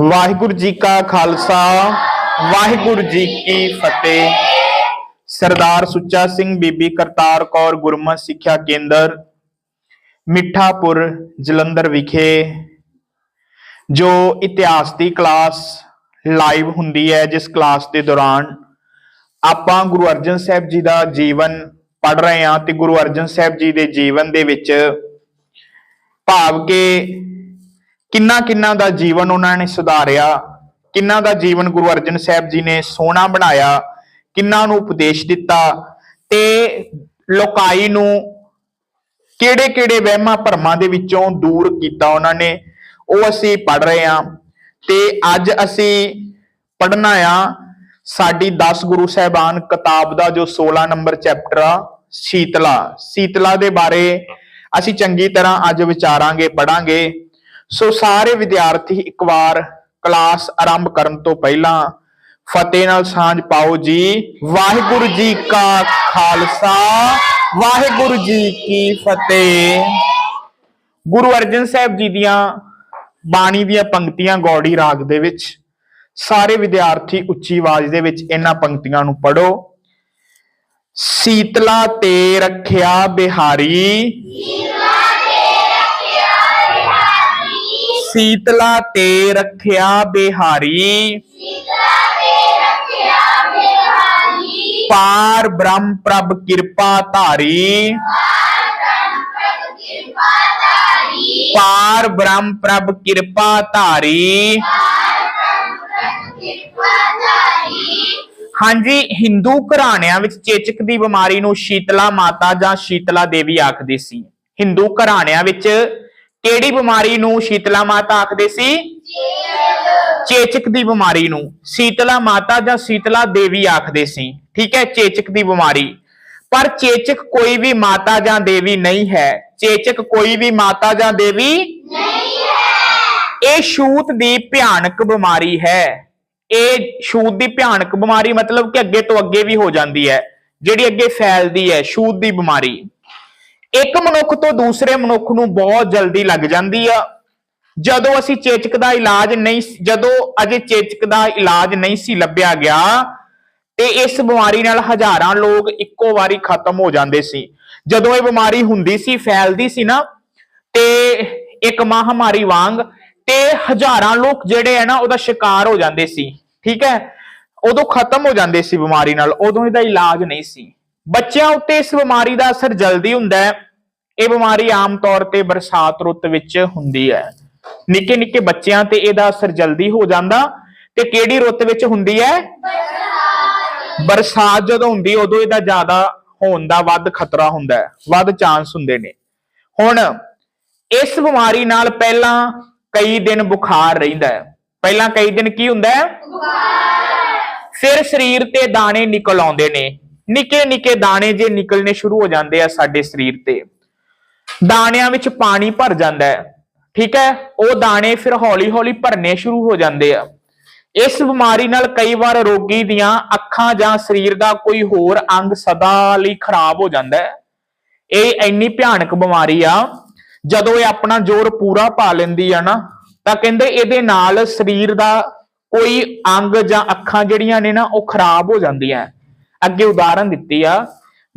ਵਾਹਿਗੁਰੂ ਜੀ ਕਾ ਖਾਲਸਾ, ਵਾਹਿਗੁਰੂ ਜੀ ਕੀ ਫਤਿਹ। ਸਰਦਾਰ ਸੁੱਚਾ ਸਿੰਘ ਬੀਬੀ ਕਰਤਾਰ ਕੌਰ ਗੁਰਮਤਿ ਸਿੱਖਿਆ ਕੇਂਦਰ, ਮਿੱਠਾਪੁਰ, ਜਲੰਧਰ ਵਿਖੇ, ਜੋ ਇਤਿਹਾਸ ਦੀ ਕਲਾਸ ਲਾਈਵ ਹੁੰਦੀ ਹੈ, ਜਿਸ ਕਲਾਸ ਦੇ ਦੌਰਾਨ ਆਪਾਂ ਗੁਰੂ ਅਰਜਨ ਸਾਹਿਬ ਜੀ ਦਾ ਜੀਵਨ ਪੜ ਰਹੇ ਹਾਂ ਤੇ ਗੁਰੂ ਅਰਜਨ ਸਾਹਿਬ ਜੀ ਦੇ ਜੀਵਨ ਦੇ ਵਿੱਚ ਭਾਵ ਕਿ ਕਿੰਨਾ ਕਿੰਨਾ ਦਾ ਜੀਵਨ ਉਹਨਾਂ ਨੇ ਸੁਧਾਰਿਆ, ਕਿੰਨਾ ਦਾ ਜੀਵਨ ਗੁਰੂ ਅਰਜਨ ਸਾਹਿਬ ਜੀ ਨੇ ਸੋਹਣਾ ਬਣਾਇਆ, ਕਿੰਨਾ ਨੂੰ ਉਪਦੇਸ਼ ਦਿੱਤਾ ਤੇ ਲੋਕਾਈ ਨੂੰ ਕਿਹੜੇ ਕਿਹੜੇ ਵਹਿਮਾਂ ਭਰਮਾਂ ਦੇ ਵਿੱਚੋਂ ਦੂਰ ਕੀਤਾ ਉਹਨਾਂ ਨੇ, ਉਹ ਅਸੀਂ ਪੜ ਰਹੇ ਹਾਂ ਤੇ ਅੱਜ ਅਸੀਂ ਪੜਨਾ ਆ ਸਾਡੀ 10 ਗੁਰੂ ਸਾਹਿਬਾਨ ਕਿਤਾਬ ਦਾ ਜੋ 16 ਨੰਬਰ ਚੈਪਟਰ ਆ, ਸੀਤਲਾ। ਸੀਤਲਾ ਦੇ ਬਾਰੇ ਅਸੀਂ ਚੰਗੀ ਤਰ੍ਹਾਂ ਅੱਜ ਵਿਚਾਰਾਂਗੇ ਪੜਾਂਗੇ ਸੋ ਸਾਰੇ ਵਿਦਿਆਰਥੀ ਇੱਕ ਵਾਰ ਕਲਾਸ ਆਰੰਭ ਕਰਨ ਤੋਂ ਪਹਿਲਾਂ ਫਤਿਹ ਨਾਲ ਸਾਂਝ ਪਾਓ ਜੀ। ਵਾਹਿਗੁਰੂ ਜੀ ਕਾ ਖਾਲਸਾ, ਵਾਹਿਗੁਰੂ ਜੀ ਕੀ ਫਤਿਹ। ਗੁਰੂ ਅਰਜਨ ਸਾਹਿਬ ਜੀ ਦੀਆਂ ਬਾਣੀ ਦੀਆਂ ਪੰਕਤੀਆਂ ਗੌੜੀ ਰਾਗ ਦੇ ਵਿੱਚ, ਸਾਰੇ ਵਿਦਿਆਰਥੀ ਉੱਚੀ ਆਵਾਜ਼ ਦੇ ਵਿੱਚ ਇਹਨਾਂ ਪੰਕਤੀਆਂ ਨੂੰ ਪੜੋ ਸੀਤਲਾ ਤੇ ਰੱਖਿਆ ਬਿਹਾਰੀ ਸੀਤਲਾ ਤੇ ਰੱਖਿਆ ਬਿਹਾਰੀ। ਪਾਰ ਬ੍ਰਹਮ ਪ੍ਰਭ ਕਿਰਪਾ ਧਾਰੀ। ਪਾਰ ਬ੍ਰਹਮ ਪ੍ਰਭ ਕਿਰਪਾ ਧਾਰੀ। ਹਾਂਜੀ, ਹਿੰਦੂ ਘਰਾਣਿਆਂ ਵਿੱਚ ਚੇਚਕ ਦੀ ਬਿਮਾਰੀ ਨੂੰ ਸ਼ੀਤਲਾ ਮਾਤਾ ਜਾਂ ਸ਼ੀਤਲਾ ਦੇਵੀ ਆਖਦੇ ਸੀ। ਹਿੰਦੂ ਘਰਾਣਿਆਂ ਵਿੱਚ ਕਿਹੜੀ ਬਿਮਾਰੀ ਨੂੰ ਸ਼ੀਤਲਾ ਮਾਤਾ ਆਖਦੇ ਸੀ? ਚੇਚਕ ਦੀ ਬਿਮਾਰੀ ਨੂੰ। ਸ਼ੀਤਲਾ ਮਾਤਾ ਜਾਂ ਸ਼ੀਤਲਾ ਦੇਵੀ ਆਖਦੇ ਸੀ। ਠੀਕ ਹੈ, ਚੇਚਕ ਦੀ ਬਿਮਾਰੀ। ਪਰ ਚੇਚਕ ਕੋਈ ਵੀ ਮਾਤਾ ਜਾਂ ਦੇਵੀ ਨਹੀਂ ਹੈ। ਚੇਚਕ ਕੋਈ ਵੀ ਮਾਤਾ ਜਾਂ ਦੇਵੀ ਇਹ ਛੂਤ ਦੀ ਭਿਆਨਕ ਬਿਮਾਰੀ ਹੈ। ਇਹ ਛੂਤ ਦੀ ਭਿਆਨਕ ਬਿਮਾਰੀ ਮਤਲਬ ਕਿ ਅੱਗੇ ਤੋਂ ਅੱਗੇ ਵੀ ਹੋ ਜਾਂਦੀ ਹੈ। ਜਿਹੜੀ ਅੱਗੇ ਫੈਲਦੀ ਹੈ, ਛੂਤ ਦੀ ਬਿਮਾਰੀ। ਇੱਕ ਮਨੁੱਖ ਤੋਂ ਦੂਸਰੇ ਮਨੁੱਖ ਨੂੰ ਬਹੁਤ ਜਲਦੀ ਲੱਗ ਜਾਂਦੀ ਆ। ਜਦੋਂ ਅਸੀਂ ਚੇਚਕ ਦਾ ਇਲਾਜ ਨਹੀਂ ਜਦੋਂ ਅਜੇ ਚੇਚਕ ਦਾ ਇਲਾਜ ਨਹੀਂ ਸੀ ਲੱਭਿਆ ਗਿਆ, ਤੇ ਇਸ ਬਿਮਾਰੀ ਨਾਲ ਹਜ਼ਾਰਾਂ ਲੋਕ ਇੱਕੋ ਵਾਰੀ ਖਤਮ ਹੋ ਜਾਂਦੇ ਸੀ। ਜਦੋਂ ਇਹ ਬਿਮਾਰੀ ਹੁੰਦੀ ਸੀ, ਫੈਲਦੀ ਸੀ ਨਾ, ਤੇ ਇੱਕ ਮਹਾਮਾਰੀ ਵਾਂਗ, ਤੇ ਹਜ਼ਾਰਾਂ ਲੋਕ ਜਿਹੜੇ ਹੈ ਨਾ, ਉਹਦਾ ਸ਼ਿਕਾਰ ਹੋ ਜਾਂਦੇ ਸੀ। ਠੀਕ ਹੈ? ਉਦੋਂ ਖਤਮ ਹੋ ਜਾਂਦੇ ਸੀ ਬਿਮਾਰੀ ਨਾਲ, ਉਦੋਂ ਇਹਦਾ ਇਲਾਜ ਨਹੀਂ ਸੀ। ਬੱਚਿਆਂ ਉੱਤੇ ਇਸ ਬਿਮਾਰੀ ਦਾ ਅਸਰ ਜਲਦੀ ਹੁੰਦਾ ਹੈ। ਇਹ ਬਿਮਾਰੀ ਆਮ ਤੌਰ ਤੇ ਬਰਸਾਤ ਰੁੱਤ ਵਿੱਚ ਹੁੰਦੀ ਹੈ। ਨਿੱਕੇ ਨਿੱਕੇ ਬੱਚਿਆਂ ਤੇ ਇਹਦਾ ਅਸਰ ਜਲਦੀ ਹੋ ਜਾਂਦਾ ਤੇ ਕਿਹੜੀ ਰੁੱਤ ਵਿੱਚ ਹੁੰਦੀ ਹੈ? ਬਰਸਾਤ ਜਦੋਂ ਹੁੰਦੀ ਉਦੋਂ ਇਹਦਾ ਜ਼ਿਆਦਾ ਹੋਣ ਦਾ ਵੱਧ ਖਤਰਾ ਹੁੰਦਾ ਹੈ, ਵੱਧ ਚਾਂਸ ਹੁੰਦੇ ਨੇ। ਹੁਣ ਇਸ ਬਿਮਾਰੀ ਨਾਲ ਪਹਿਲਾਂ ਕਈ ਦਿਨ ਬੁਖਾਰ ਰਹਿੰਦਾ ਹੈ। ਪਹਿਲਾਂ ਕਈ ਦਿਨ ਕੀ ਹੁੰਦਾ ਹੈ? ਫਿਰ ਸਰੀਰ ਤੇ ਦਾਣੇ ਨਿਕਲ ਆਉਂਦੇ ਨੇ। ਨਿੱਕੇ ਨਿੱਕੇ ਦਾਣੇ ਜੇ ਨਿਕਲਨੇ ਸ਼ੁਰੂ ਹੋ ਜਾਂਦੇ ਆ ਸਾਡੇ ਸਰੀਰ ਤੇ। ਦਾਣਿਆਂ ਵਿੱਚ ਪਾਣੀ ਭਰ ਜਾਂਦਾ ਹੈ, ਠੀਕ ਹੈ? ਉਹ ਦਾਣੇ ਫਿਰ ਹੌਲੀ ਹੌਲੀ ਭਰਨੇ ਸ਼ੁਰੂ ਹੋ ਜਾਂਦੇ ਆ। ਇਸ ਬਿਮਾਰੀ ਨਾਲ ਕਈ ਵਾਰ ਰੋਗੀ ਦੀਆਂ ਅੱਖਾਂ ਜਾਂ ਸਰੀਰ ਦਾ ਕੋਈ ਹੋਰ ਅੰਗ ਸਦਾ ਲਈ ਖਰਾਬ ਹੋ ਜਾਂਦਾ ਹੈ। ਇਹ ਇੰਨੀ ਭਿਆਨਕ ਬਿਮਾਰੀ ਆ, ਜਦੋਂ ਇਹ ਆਪਣਾ ਜ਼ੋਰ ਪੂਰਾ ਪਾ ਲੈਂਦੀ ਆ ਨਾ, ਤਾਂ ਕਹਿੰਦੇ ਇਹਦੇ ਨਾਲ ਸਰੀਰ ਦਾ ਕੋਈ ਅੰਗ ਜਾਂ ਅੱਖਾਂ ਜਿਹੜੀਆਂ ਨੇ ਨਾ, ਉਹ ਖਰਾਬ ਹੋ ਜਾਂਦੀਆਂ ਅੱਗੇ ਉਦਾਹਰਨ ਦਿੱਤੀ ਆ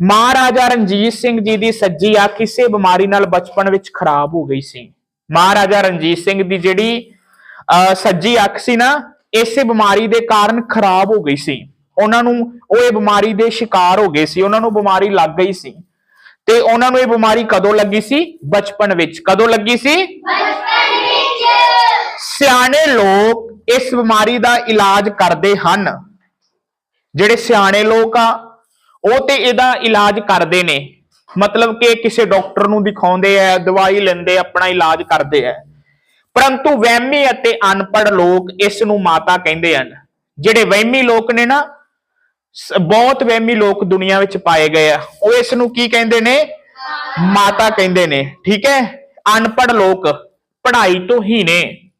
ਮਹਾਰਾਜਾ ਰਣਜੀਤ ਸਿੰਘ ਜੀ ਦੀ ਸੱਜੀ ਅੱਖ ਕਿਸੇ ਬਿਮਾਰੀ ਨਾਲ ਬਚਪਨ ਵਿੱਚ ਖਰਾਬ ਹੋ ਗਈ ਸੀ। ਮਹਾਰਾਜਾ ਰਣਜੀਤ ਸਿੰਘ ਦੀ ਜਿਹੜੀ ਅਹ, ਸੱਜੀ ਅੱਖ ਸੀ ਨਾ ਇਸੇ ਬਿਮਾਰੀ ਦੇ ਕਾਰਨ ਖਰਾਬ ਹੋ ਗਈ ਸੀ। ਉਹਨਾਂ ਨੂੰ ਉਹ ਇਹ ਬਿਮਾਰੀ ਦੇ ਸ਼ਿਕਾਰ ਹੋ ਗਏ ਸੀ ਉਹਨਾਂ ਨੂੰ ਬਿਮਾਰੀ ਲੱਗ ਗਈ ਸੀ। ਤੇ ਉਹਨਾਂ ਨੂੰ ਇਹ ਬਿਮਾਰੀ ਕਦੋਂ ਲੱਗੀ ਸੀ? ਬਚਪਨ ਵਿੱਚ। ਕਦੋਂ ਲੱਗੀ ਸੀ? ਸਿਆਣੇ ਲੋਕ ਇਸ ਬਿਮਾਰੀ ਦਾ ਇਲਾਜ ਕਰਦੇ ਹਨ। ਜਿਹੜੇ ਸਿਆਣੇ ਲੋਕ ਆ, ਉਹ ਤੇ ਇਹਦਾ ਇਲਾਜ ਕਰਦੇ ਨੇ। ਮਤਲਬ ਕਿ ਕਿਸੇ ਡਾਕਟਰ ਨੂੰ ਦਿਖਾਉਂਦੇ ਆ, ਦਵਾਈ ਲੈਂਦੇ ਆਪਣਾ ਇਲਾਜ ਕਰਦੇ ਆ। ਪਰੰਤੂ ਵਹਿਮੀ ਅਤੇ ਅਨਪੜ੍ਹ ਲੋਕ ਇਸ ਨੂੰ ਮਾਤਾ ਕਹਿੰਦੇ ਹਨ। ਜਿਹੜੇ ਵਹਿਮੀ ਲੋਕ ਨੇ ਨਾ ਬਹੁਤ ਵਹਿਮੀ ਲੋਕ ਦੁਨੀਆ ਵਿੱਚ ਪਾਏ ਗਏ ਆ। ਉਹ ਇਸ ਨੂੰ ਕੀ ਕਹਿੰਦੇ ਨੇ? ਮਾਤਾ ਕਹਿੰਦੇ ਨੇ, ਠੀਕ ਹੈ? ਅਨਪੜ੍ਹ ਲੋਕ ਪੜ੍ਹਾਈ ਤੋਂ ਹੀ ਨੇ।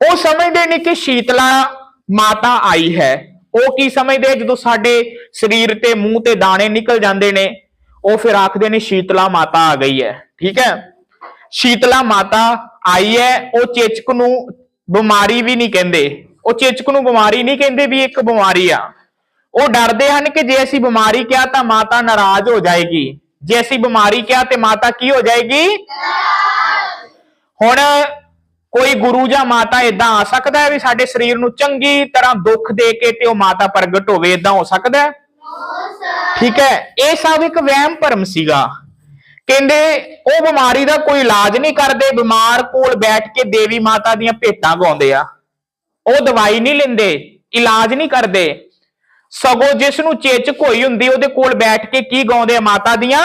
ਉਹ ਸਮਝਦੇ ਨੇ ਕਿ ਸ਼ੀਤਲਾ ਮਾਤਾ ਆਈ ਹੈ। ਉਹ ਕੀ ਸਮਝਦੇ ਜਦੋਂ ਸਾਡੇ ਸਰੀਰ ਤੇ ਮੂੰਹ ਤੇ ਦਾਣੇ ਨਿਕਲ ਜਾਂਦੇ ਨੇ ਉਹ ਫਿਰ ਆਖਦੇ ਨੇ ਸ਼ੀਤਲਾ ਮਾਤਾ ਆ ਗਈ ਹੈ। ਠੀਕ ਹੈ? ਸ਼ੀਤਲਾ ਮਾਤਾ ਆਈ ਹੈ ਉਹ ਚੇਚਕ ਨੂੰ ਬਿਮਾਰੀ ਵੀ ਨਹੀਂ ਕਹਿੰਦੇ। ਉਹ ਚੇਚਕ ਨੂੰ ਬਿਮਾਰੀ ਨਹੀਂ ਕਹਿੰਦੇ ਵੀ ਇੱਕ ਬਿਮਾਰੀ ਆ। ਉਹ ਡਰਦੇ ਹਨ ਕਿ ਜੇ ਅਸੀਂ ਬਿਮਾਰੀ ਕਿਹਾ ਤਾਂ ਮਾਤਾ ਨਾਰਾਜ਼ ਹੋ ਜਾਏਗੀ। ਜੇ ਅਸੀਂ ਬਿਮਾਰੀ ਕਿਹਾ ਤੇ ਮਾਤਾ ਕੀ ਹੋ ਜਾਏਗੀ? ਹੁਣ ਕੋਈ ਗੁਰੂ ਜਾਂ ਮਾਤਾ ਇਦਾਂ ਆ ਸਕਦਾ ਹੈ ਵੀ ਸਾਡੇ ਸਰੀਰ ਨੂੰ ਚੰਗੀ ਤਰ੍ਹਾਂ ਦੁੱਖ ਦੇ ਕੇ ਤੇ ਉਹ ਮਾਤਾ ਪ੍ਰਗਟ ਹੋਵੇ ਇਦਾਂ ਹੋ ਸਕਦਾ ਹੈ? ਠੀਕ ਹੈ, ਇਹ ਸਭ ਇੱਕ ਵਹਿਮ ਭਰਮ ਸੀਗਾ। ਕਹਿੰਦੇ, ਉਹ ਬਿਮਾਰੀ ਦਾ ਕੋਈ ਇਲਾਜ ਨਹੀਂ ਕਰਦੇ, ਬਿਮਾਰ ਕੋਲ ਬੈਠ ਕੇ ਦੇਵੀ ਮਾਤਾ ਦੀਆਂ ਭੇਟਾਂ ਗਾਉਂਦੇ ਆ। ਉਹ ਦਵਾਈ ਨਹੀਂ ਲੈਂਦੇ, ਇਲਾਜ ਨਹੀਂ ਕਰਦੇ। ਸਗੋਂ ਜਿਸ ਨੂੰ ਚੇਚਕ ਹੋਈ ਹੁੰਦੀ, ਉਹਦੇ ਕੋਲ ਬੈਠ ਕੇ ਕੀ ਗਾਉਂਦੇ ਆ ਮਾਤਾ ਦੀਆਂ?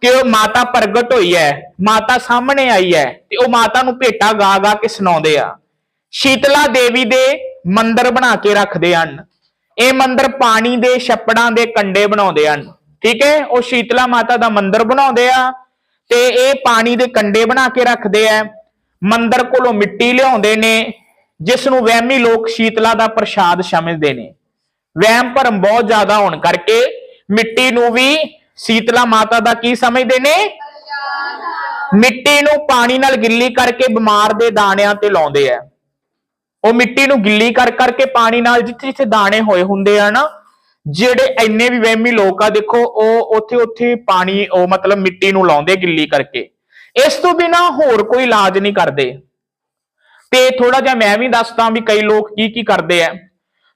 ਕਿ ਉਹ ਮਾਤਾ ਪ੍ਰਗਟ ਹੋਈ ਹੈ, ਮਾਤਾ ਸਾਹਮਣੇ ਆਈ ਹੈ ਤੇ ਉਹ ਮਾਤਾ ਨੂੰ ਭੇਟਾ ਗਾ ਗਾ ਕੇ ਸੁਣਾਉਂਦੇ ਆ। ਸ਼ੀਤਲਾ ਦੇਵੀ ਦੇ ਮੰਦਰ ਬਣਾ ਕੇ ਰੱਖਦੇ ਹਨ। ਇਹ ਮੰਦਰ ਪਾਣੀ ਦੇ ਛੱਪੜਾਂ ਦੇ ਕੰਡੇ ਬਣਾਉਂਦੇ ਹਨ। ਠੀਕ ਹੈ, ਉਹ ਸ਼ੀਤਲਾ ਮਾਤਾ ਦਾ ਮੰਦਰ ਬਣਾਉਂਦੇ ਆ ਤੇ ਇਹ ਪਾਣੀ ਦੇ ਕੰਡੇ ਬਣਾ ਕੇ ਰੱਖਦੇ ਆ। ਮੰਦਰ ਕੋਲੋਂ ਮਿੱਟੀ ਲਿਆਉਂਦੇ ਨੇ, ਜਿਸ ਨੂੰ ਵਹਿਮੀ ਲੋਕ ਸ਼ੀਤਲਾ ਦਾ ਪ੍ਰਸ਼ਾਦ ਸਮਝਦੇ ਨੇ। ਵਹਿਮ ਭਰਮ ਬਹੁਤ ਜ਼ਿਆਦਾ ਹੋਣ ਕਰਕੇ ਮਿੱਟੀ ਨੂੰ ਵੀ ਸੀਤਲਾ ਮਾਤਾ ਦਾ ਕੀ ਸਮਝਦੇ ਨੇ? ਮਿੱਟੀ ਨੂੰ ਪਾਣੀ ਨਾਲ ਗਿੱਲੀ ਕਰਕੇ ਬਿਮਾਰ ਦੇ ਦਾਣਿਆਂ ਤੇ ਲਾਉਂਦੇ ਆ। ਉਹ ਮਿੱਟੀ ਨੂੰ ਗਿੱਲੀ ਕਰ ਕਰਕੇ ਪਾਣੀ ਨਾਲ ਜਿੱਥੇ ਜਿੱਥੇ ਦਾਣੇ ਹੋਏ ਹੁੰਦੇ ਆ ਨਾ, ਜਿਹੜੇ ਇੰਨੇ ਵੀ ਵਹਿਮੀ ਲੋਕ ਆ, ਦੇਖੋ, ਉਹ ਉੱਥੇ ਉੱਥੇ ਪਾਣੀ, ਉਹ ਮਤਲਬ ਮਿੱਟੀ ਨੂੰ ਲਾਉਂਦੇ ਗਿੱਲੀ ਕਰਕੇ। ਇਸ ਤੋਂ ਬਿਨਾ ਹੋਰ ਕੋਈ ਇਲਾਜ ਨਹੀਂ ਕਰਦੇ। ਤੇ ਥੋੜਾ ਜਿਹਾ ਮੈਂ ਵੀ ਦੱਸਦਾ ਵੀ ਕਈ ਲੋਕ ਕੀ ਕੀ ਕਰਦੇ ਆ।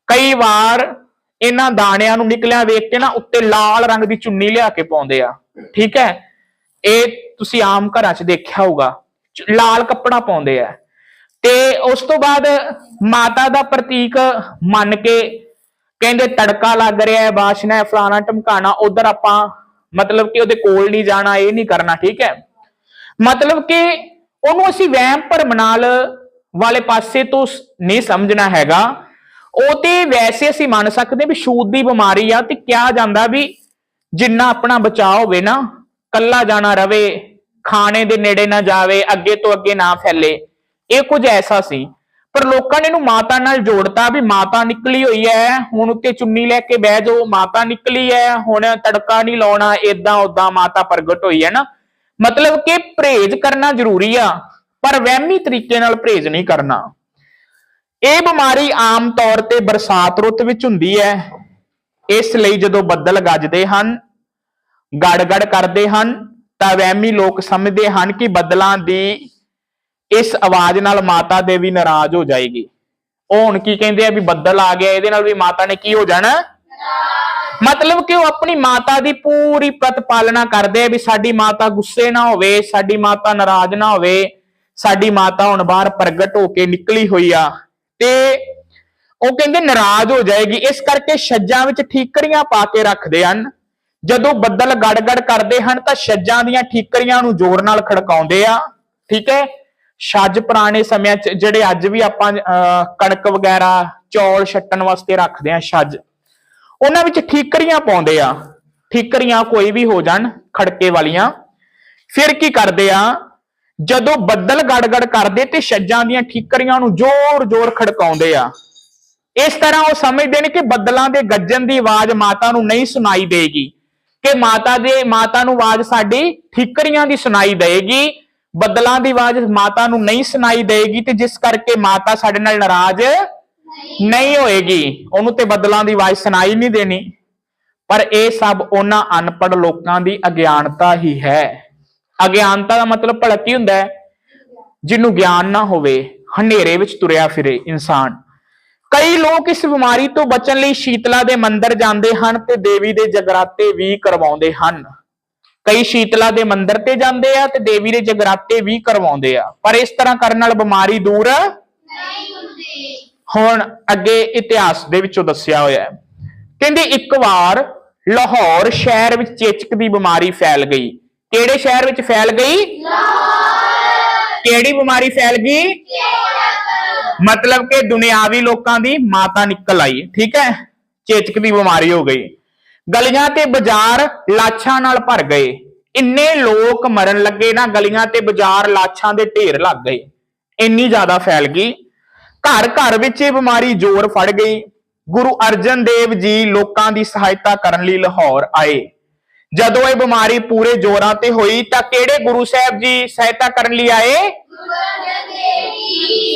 ਕਈ ਵਾਰ ਇਹਨਾਂ ਦਾਣਿਆਂ ਨੂੰ ਨਿਕਲਿਆ ਵੇਖ ਕੇ ਨਾ ਉੱਤੇ ਲਾਲ ਰੰਗ ਦੀ ਚੁੰਨੀ ਲਿਆ ਕੇ ਪਾਉਂਦੇ ਆ। ਠੀਕ ਹੈ? ਇਹ ਤੁਸੀਂ ਆਮ ਘਰਾਂ 'ਚ ਦੇਖਿਆ ਹੋਊਗਾ। ਲਾਲ ਕੱਪੜਾ ਪਾਉਂਦੇ ਆ। ਤੇ ਉਸ ਤੋਂ ਬਾਅਦ ਮਾਤਾ ਦਾ ਪ੍ਰਤੀਕ ਮੰਨ ਕੇ ਕਹਿੰਦੇ ਤੜਕਾ ਲੱਗ ਰਿਹਾ ਹੈ, ਬਾਸ਼ਨਾ ਹੈ, ਫਲਾਣਾ ਟਮਕਾਣਾ ਉਧਰ ਆਪਾਂ ਮਤਲਬ ਕਿ ਉਹਦੇ ਕੋਲ ਨਹੀਂ ਜਾਣਾ, ਇਹ ਨਹੀਂ ਕਰਨਾ, ਠੀਕ ਹੈ? ਮਤਲਬ ਕਿ ਉਹਨੂੰ ਅਸੀਂ ਵਹਿਮ ਭਰਮ ਨਾਲ ਵਾਲੇ ਪਾਸੇ ਤੋਂ ਨਹੀਂ ਸਮਝਣਾ ਹੈਗਾ। ਉਹ ਤੇ ਵੈਸੇ ਅਸੀਂ ਮੰਨ ਸਕਦੇ ਵੀ ਛੂਤ ਦੀ ਬਿਮਾਰੀ ਆ ਤੇ ਕਿਹਾ ਜਾਂਦਾ ਵੀ ਜਿੰਨਾ ਆਪਣਾ ਬਚਾਅ ਹੋਵੇ ਨਾ, ਕੱਲਾ ਜਾਣਾ ਰਵੇ, ਖਾਣੇ ਦੇ ਨੇੜੇ ਨਾ ਜਾਵੇ, ਅੱਗੇ ਤੋਂ ਅੱਗੇ ਨਾ ਫੈਲੇ। ਇਹ ਕੁਝ ਐਸਾ ਸੀ। ਪਰ ਲੋਕਾਂ ਨੇ ਇਹਨੂੰ ਮਾਤਾ ਨਾਲ ਜੋੜਤਾ ਵੀ ਮਾਤਾ ਨਿਕਲੀ ਹੋਈ ਹੈ ਹੁਣ ਉੱਤੇ ਚੁੰਨੀ ਲੈ ਕੇ ਬਹਿ ਜਾਓ, ਮਾਤਾ ਨਿਕਲੀ ਹੈ ਹੁਣ ਤੜਕਾ ਨਹੀਂ ਲਾਉਣਾ, ਏਦਾਂ ਉਦਾਂ ਮਾਤਾ ਪ੍ਰਗਟ ਹੋਈ ਹੈ ਨਾ। ਮਤਲਬ ਕਿ ਪਰਹੇਜ਼ ਕਰਨਾ ਜ਼ਰੂਰੀ ਆ, ਪਰ ਵਹਿਮੀ ਤਰੀਕੇ ਨਾਲ ਪਰਹੇਜ਼ ਨਹੀਂ ਕਰਨਾ। ਇਹ ਬਿਮਾਰੀ ਆਮ ਤੌਰ ਤੇ ਬਰਸਾਤ ਰੁੱਤ ਵਿੱਚ ਹੁੰਦੀ ਹੈ। ਇਸ ਲਈ ਜਦੋਂ ਬੱਦਲ ਗੱਜਦੇ ਹਨ, ਗੜਗੜ ਕਰਦੇ ਹਨ, ਤਾਂ ਵਹਿਮੀ ਲੋਕ ਸਮਝਦੇ ਹਨ ਕਿ ਬੱਦਲਾਂ ਦੀ ਇਸ ਆਵਾਜ਼ ਨਾਲ ਮਾਤਾ ਦੇਵੀ ਨਾਰਾਜ਼ ਹੋ ਜਾਏਗੀ। ਉਹ ਹੁਣ ਕੀ ਕਹਿੰਦੇ ਆ ਵੀ ਬੱਦਲ ਆ ਗਿਆ, ਇਹਦੇ ਨਾਲ ਵੀ ਮਾਤਾ ਨੇ ਕੀ ਹੋ ਜਾਣਾ? ਮਤਲਬ ਕਿ ਉਹ ਆਪਣੀ ਮਾਤਾ ਦੀ ਪੂਰੀ ਪ੍ਰਤਪਾਲਨਾ ਕਰਦੇ ਆ ਵੀ ਸਾਡੀ ਮਾਤਾ ਗੁੱਸੇ ਨਾ ਹੋਵੇ, ਸਾਡੀ ਮਾਤਾ ਨਾਰਾਜ਼ ਨਾ ਹੋਵੇ, ਸਾਡੀ ਮਾਤਾ ਹੁਣ ਬਾਹਰ ਪ੍ਰਗਟ ਹੋ ਕੇ ਨਿਕਲੀ ਹੋਈ ਆ। ਤੇ ਉਹ ਕਹਿੰਦੇ ਨਾਰਾਜ਼ ਹੋ ਜਾਏਗੀ। ਇਸ ਕਰਕੇ ਛੱਜਾਂ ਵਿੱਚ ਠੀਕਰੀਆਂ ਪਾ ਕੇ ਰੱਖਦੇ ਹਨ। ਜਦੋਂ ਬੱਦਲ ਗੜਗੜ ਕਰਦੇ ਹਨ ਤਾਂ ਛੱਜਾਂ ਦੀਆਂ ਠੀਕਰੀਆਂ ਨੂੰ ਜ਼ੋਰ ਨਾਲ ਖੜਕਾਉਂਦੇ ਆ। ਠੀਕ ਹੈ? ਛੱਜ ਪੁਰਾਣੇ ਸਮਿਆਂ 'ਚ ਜਿਹੜੇ ਅੱਜ ਵੀ ਆਪਾਂ ਅਹ, ਕਣਕ ਵਗੈਰਾ ਚੌਲ ਛੱਟਣ ਵਾਸਤੇ ਰੱਖਦੇ ਆ ਛੱਜ ਉਹਨਾਂ ਵਿੱਚ ਠੀਕਰੀਆਂ ਪਾਉਂਦੇ ਆ। ਠੀਕਰੀਆਂ ਕੋਈ ਵੀ ਹੋ ਜਾਣ ਖੜਕੇ ਵਾਲੀਆਂ। ਫਿਰ ਕੀ ਕਰਦੇ ਆ? ਜਦੋਂ ਬੱਦਲ ਗੜਗੜ ਕਰਦੇ ਤੇ ਛੱਜਾਂ ਦੀਆਂ ਠੀਕਰੀਆਂ ਨੂੰ ਜ਼ੋਰ-ਜ਼ੋਰ ਖੜਕਾਉਂਦੇ ਆ। ਇਸ ਤਰ੍ਹਾਂ ਉਹ ਸਮਝਦੇ ਨੇ ਕਿ ਬੱਦਲਾਂ ਦੇ ਗੱਜਣ ਦੀ ਆਵਾਜ਼ ਮਾਤਾ ਨੂੰ ਨਹੀਂ ਸੁਣਾਈ ਦੇਗੀ। ਕਿ ਮਾਤਾ ਦੇ, ਮਾਤਾ ਨੂੰ ਆਵਾਜ਼ ਸਾਡੀ ਠੀਕਰੀਆਂ ਦੀ ਸੁਣਾਈ ਦੇਗੀ। ਬੱਦਲਾਂ ਦੀ ਆਵਾਜ਼ ਮਾਤਾ ਨੂੰ ਨਹੀਂ ਸੁਣਾਈ ਦੇਗੀ ਤੇ ਜਿਸ ਕਰਕੇ ਮਾਤਾ ਸਾਡੇ ਨਾਲ ਨਾਰਾਜ਼ ਨਹੀਂ ਹੋਏਗੀ। ਉਹਨੂੰ ਤੇ ਬੱਦਲਾਂ ਦੀ ਆਵਾਜ਼ ਸੁਣਾਈ ਨਹੀਂ ਦੇਣੀ। ਪਰ ਇਹ ਸਭ ਉਹਨਾਂ ਅਨਪੜ੍ਹ ਲੋਕਾਂ ਦੀ ਅਗਿਆਨਤਾ ਹੀ ਹੈ। ਅਗਿਆਨਤਾ ਦਾ ਮਤਲਬ ਭਲਾ ਕੀ ਹੁੰਦਾ ਹੈ। ਜਿਹਨੂੰ ਗਿਆਨ ਨਾ ਹੋਵੇ ਹਨੇਰੇ ਵਿੱਚ ਤੁਰਿਆ ਫਿਰੇ ਇਨਸਾਨ। ਕਈ ਲੋਕ ਇਸ ਬਿਮਾਰੀ ਤੋਂ ਬਚਣ ਲਈ ਸ਼ੀਤਲਾ ਦੇ ਮੰਦਿਰ ਜਾਂਦੇ ਹਨ ਤੇ ਦੇਵੀ ਦੇ ਜਗਰਾਤੇ ਵੀ ਕਰਵਾਉਂਦੇ ਹਨ। ਕਈ ਸ਼ੀਤਲਾ ਦੇ ਮੰਦਿਰ ਤੇ ਜਾਂਦੇ ਆ ਤੇ ਦੇਵੀ ਦੇ ਜਗਰਾਤੇ ਵੀ ਕਰਵਾਉਂਦੇ ਆ। ਪਰ ਇਸ ਤਰ੍ਹਾਂ ਕਰਨ ਨਾਲ ਬਿਮਾਰੀ ਦੂਰ ਹੁਣ ਅੱਗੇ ਇਤਿਹਾਸ ਦੇ ਵਿੱਚੋਂ ਦੱਸਿਆ ਹੋਇਆ ਹੈ। ਕਹਿੰਦੇ ਇੱਕ ਵਾਰ ਲਾਹੌਰ ਸ਼ਹਿਰ ਵਿੱਚ ਚੇਚਕ ਦੀ ਬਿਮਾਰੀ ਫੈਲ ਗਈ। ਕਿਹੜੇ ਸ਼ਹਿਰ ਵਿੱਚ ਫੈਲ ਗਈ? ਕਿਹੜੀ ਬਿਮਾਰੀ ਫੈਲ ਗਈ? ਮਤਲਬ ਕਿ ਦੁਨਿਆਵੀ ਲੋਕਾਂ ਦੀ ਮਾਤਾ ਨਿਕਲ ਆਈ, ਠੀਕ ਹੈ? ਚੇਚਕ ਦੀ ਬਿਮਾਰੀ ਹੋ ਗਈ। ਗਲੀਆਂ ਤੇ ਬਾਜ਼ਾਰ ਲਾਛਾਂ ਨਾਲ ਭਰ ਗਏ। ਇੰਨੇ ਲੋਕ ਮਰਨ ਲੱਗੇ ਨਾ, ਗਲੀਆਂ ਤੇ ਬਾਜ਼ਾਰ ਲਾਛਾਂ ਦੇ ਢੇਰ ਲੱਗ ਗਏ। ਇੰਨੀ ਜ਼ਿਆਦਾ ਫੈਲ ਗਈ। ਘਰ ਘਰ ਵਿੱਚ ਇਹ ਬਿਮਾਰੀ ਜ਼ੋਰ ਫੜ ਗਈ। ਗੁਰੂ ਅਰਜਨ ਦੇਵ ਜੀ ਲੋਕਾਂ ਦੀ ਸਹਾਇਤਾ ਕਰਨ ਲਈ ਲਾਹੌਰ ਆਏ। ਜਦੋਂ ਇਹ ਬਿਮਾਰੀ ਪੂਰੇ ਜ਼ੋਰਾਂ ਤੇ ਹੋਈ ਤਾਂ ਕਿਹੜੇ ਗੁਰੂ ਸਾਹਿਬ ਜੀ ਸਹਾਇਤਾ ਕਰਨ ਲਈ ਆਏ?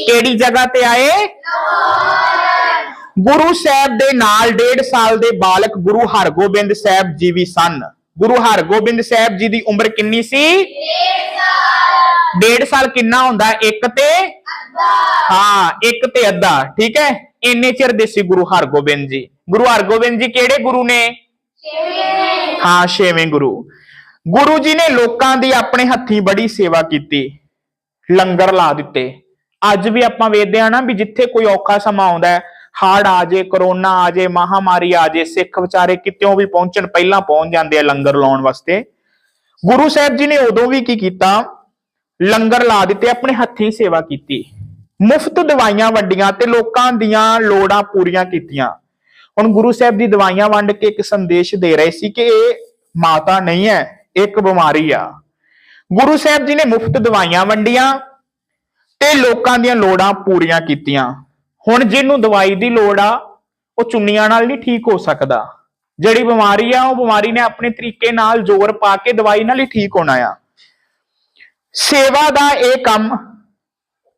ਕਿਹੜੀ ਜਗ੍ਹਾ ਤੇ ਆਏ? ਗੁਰੂ ਸਾਹਿਬ ਦੇ ਨਾਲ ਡੇਢ ਸਾਲ ਦੇ ਬਾਲਕ ਗੁਰੂ ਹਰਗੋਬਿੰਦ ਸਾਹਿਬ ਜੀ ਵੀ ਸਨ। ਗੁਰੂ ਹਰਗੋਬਿੰਦ ਸਾਹਿਬ ਜੀ ਦੀ ਉਮਰ ਕਿੰਨੀ ਸੀ? ਡੇਢ ਸਾਲ ਕਿੰਨਾ ਹੁੰਦਾ? ਇੱਕ ਤੇ ਹਾਂ, ਇੱਕ ਤੇ ਅੱਧਾ, ਠੀਕ ਹੈ? ਇੰਨੇ ਚਿਰ ਦੇ ਸੀ ਗੁਰੂ ਹਰਗੋਬਿੰਦ ਜੀ। ਗੁਰੂ ਹਰਗੋਬਿੰਦ ਜੀ ਕਿਹੜੇ ਗੁਰੂ ਨੇ? ਹਾਂ, ਛੇਵੇਂ ਗੁਰੂ। ਗੁਰੂ ਜੀ ਨੇ ਲੋਕਾਂ ਦੀ ਆਪਣੇ ਹੱਥੀਂ ਬੜੀ ਸੇਵਾ ਕੀਤੀ, ਲੰਗਰ ਲਾ ਦਿੱਤੇ। ਅੱਜ ਵੀ ਆਪਾਂ ਵੇਖਦੇ ਆ ਨਾ ਵੀ ਜਿੱਥੇ ਕੋਈ ਔਖਾ ਸਮਾਂ ਆਉਂਦਾ ਹੈ ਹੜ੍ਹ ਆ ਜੇ, ਕਰੋਨਾ ਆ ਜੇ, ਮਹਾਮਾਰੀ ਆ ਜੇ, ਸਿੱਖ ਵਿਚਾਰੇ ਕਿਤਿਓਂ ਵੀ ਪਹੁੰਚਣ, ਪਹਿਲਾਂ ਪਹੁੰਚ ਜਾਂਦੇ ਆ ਲੰਗਰ ਲਾਉਣ ਵਾਸਤੇ। ਗੁਰੂ ਸਾਹਿਬ ਜੀ ਨੇ ਉਦੋਂ ਵੀ ਕੀ ਕੀਤਾ? ਲੰਗਰ ਲਾ ਦਿੱਤੇ, ਆਪਣੇ ਹੱਥੀਂ ਸੇਵਾ ਕੀਤੀ। ਮੁਫਤ ਦਵਾਈਆਂ ਵੰਡੀਆਂ ਤੇ ਲੋਕਾਂ ਦੀਆਂ ਲੋੜਾਂ ਪੂਰੀਆਂ ਕੀਤੀਆਂ। ਹੁਣ ਗੁਰੂ ਸਾਹਿਬ ਦੀ ਦਵਾਈਆਂ ਵੰਡ ਕੇ ਇੱਕ ਸੰਦੇਸ਼ ਦੇ ਰਹੇ ਸੀ ਕਿ ਇਹ ਮਾਤਾ ਨਹੀਂ ਹੈ, ਇੱਕ ਬਿਮਾਰੀ ਆ। ਗੁਰੂ ਸਾਹਿਬ ਜੀ ਨੇ ਮੁਫਤ ਦਵਾਈਆਂ ਵੰਡੀਆਂ ਤੇ ਲੋਕਾਂ ਦੀਆਂ ਲੋੜਾਂ ਪੂਰੀਆਂ ਕੀਤੀਆਂ। ਹੁਣ ਜਿਹਨੂੰ ਦਵਾਈ ਦੀ ਲੋੜ ਆ, ਉਹ ਚੁੰਨੀਆਂ ਨਾਲ ਨਹੀਂ ਠੀਕ ਹੋ ਸਕਦਾ। ਜਿਹੜੀ ਬਿਮਾਰੀ ਆ, ਉਹ ਬਿਮਾਰੀ ਨੇ ਆਪਣੇ ਤਰੀਕੇ ਨਾਲ ਜ਼ੋਰ ਪਾ ਕੇ ਦਵਾਈ ਨਾਲ ਹੀ ਠੀਕ ਹੋਣਾ ਆ। ਸੇਵਾ ਦਾ ਇਹ ਕੰਮ